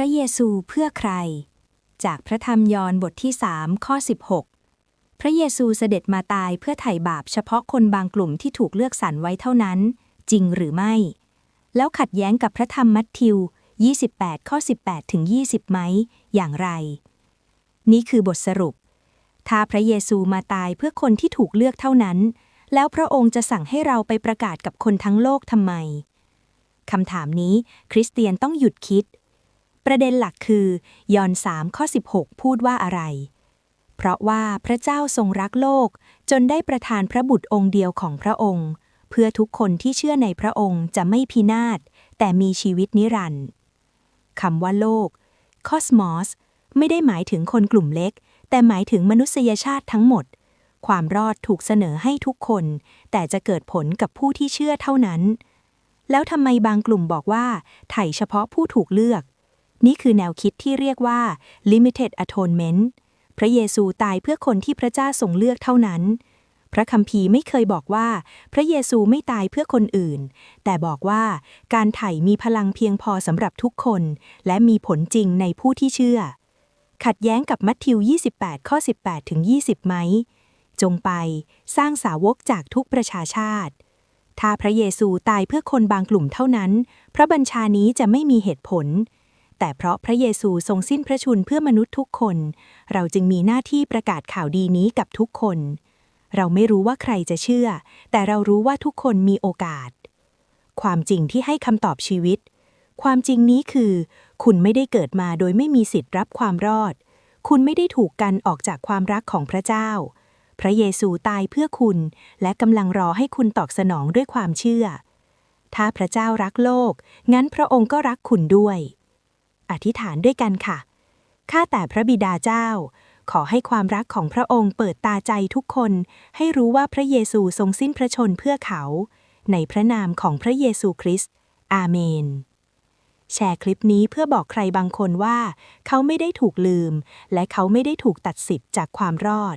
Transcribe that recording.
ระเยซูเพื่อใคร จากพระธรรมยอห์นบทที่ 3 ข้อ 16 พระเยซูเสด็จมาตายเพื่อไถ่บาปเฉพาะคนบางกลุ่มที่ถูกเลือกสรรไว้เท่านั้น จริงหรือไม่ แล้วขัดแย้งกับพระธรรมมัทธิว 28 ข้อ 18 ถึง 20 ไหม อย่างไร นี่คือบทสรุป ถ้าพระเยซูมาตายเพื่อคนที่ถูกเลือกเท่านั้น แล้วพระองค์จะสั่งให้เราไปประกาศกับคนทั้งโลกทำไมคำถามนี้คริสเตียนต้องหยุดคิด ประเด็นหลักคือยอห์น3ข้อ 16 พูดว่าอะไร เพราะว่าพระเจ้าทรงรักโลก จนได้ประทานพระบุตรองค์เดียวของพระองค์ เพื่อทุกคนที่เชื่อในพระองค์จะไม่พินาศ แต่มีชีวิตนิรันดร์คำว่าโลกคอสมอสไม่ได้หมายถึงคนกลุ่มเล็ก แต่หมายถึงมนุษยชาติทั้งหมด ความรอดถูกเสนอให้ทุกคน แต่จะเกิดผลกับผู้ที่เชื่อเท่านั้น แล้วทำไมบางกลุ่มบอกว่า ไถ่เฉพาะผู้ถูกเลือก นี่คือแนวคิดที่เรียกว่า limited atonement พระเยซูตายเพื่อคนที่พระเจ้าทรงเลือกเท่านั้น พระคัมภีร์ไม่เคยบอกว่า พระเยซูไม่ตายเพื่อคนอื่น แต่บอกว่าการไถ่มีพลังเพียงพอสำหรับทุกคน และมีผลจริงในผู้ที่เชื่อ ขัดแย้งกับมัทธิว 28 ข้อ 18 ถึง 20 ไหม จงไปสร้างสาวกจากทุกประชาชาติถ้าพระเยซูตายเพื่อคนบางกลุ่มเท่านั้น พระบัญชานี้จะไม่มีเหตุผล แต่เพราะพระเยซูทรงสิ้นพระชนเพื่อมนุษย์ทุกคน เราจึงมีหน้าที่ประกาศข่าวดีนี้กับทุกคน เราไม่รู้ว่าใครจะเชื่อ แต่เรารู้ว่าทุกคนมีโอกาส ความจริงที่ให้คำตอบชีวิต ความจริงนี้คือ คุณไม่ได้เกิดมาโดยไม่มีสิทธิ์รับความรอด คุณไม่ได้ถูกกันออกจากความรักของพระเจ้า พระเยซูตายเพื่อคุณ และกำลังรอให้คุณตอบสนองด้วยความเชื่อ ถ้าพระเจ้ารักโลก งั้นพระองค์ก็รักคุณด้วย อธิษฐานด้วยกันค่ะ ข้าแต่พระบิดาเจ้า ขอให้ความรักของพระองค์เปิดตาใจทุกคน ให้รู้ว่าพระเยซูทรงสิ้นพระชนเพื่อเขา ในพระนามของพระเยซูคริสต์ อาเมน แชร์คลิปนี้เพื่อบอกใครบางคนว่า เขาไม่ได้ถูกลืม และเขาไม่ได้ถูกตัดสิทธิ์จากความรอด